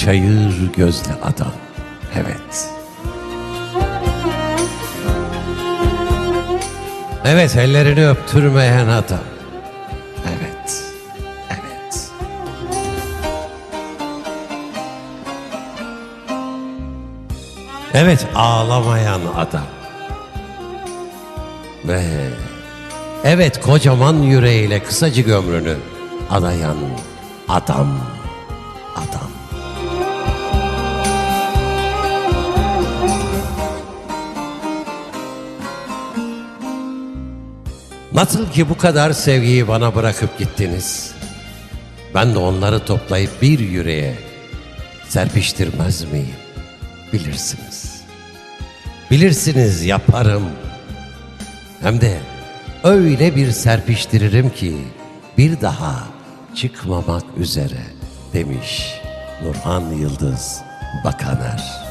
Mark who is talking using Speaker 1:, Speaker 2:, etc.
Speaker 1: çayır gözlü adam. Evet. Evet ellerini öptürmeyen adam. Evet. Evet. Evet ağlamayan adam. Ve evet kocaman yüreğiyle kısacık ömrünü adayan adam. Adam. Nasıl ki bu kadar sevgiyi bana bırakıp gittiniz. Ben de onları toplayıp bir yüreğe serpiştirmez miyim? Bilirsiniz. Bilirsiniz yaparım. Hem de öyle bir serpiştiririm ki bir daha çıkmamak üzere demiş Nurhan Yıldız Bakaner.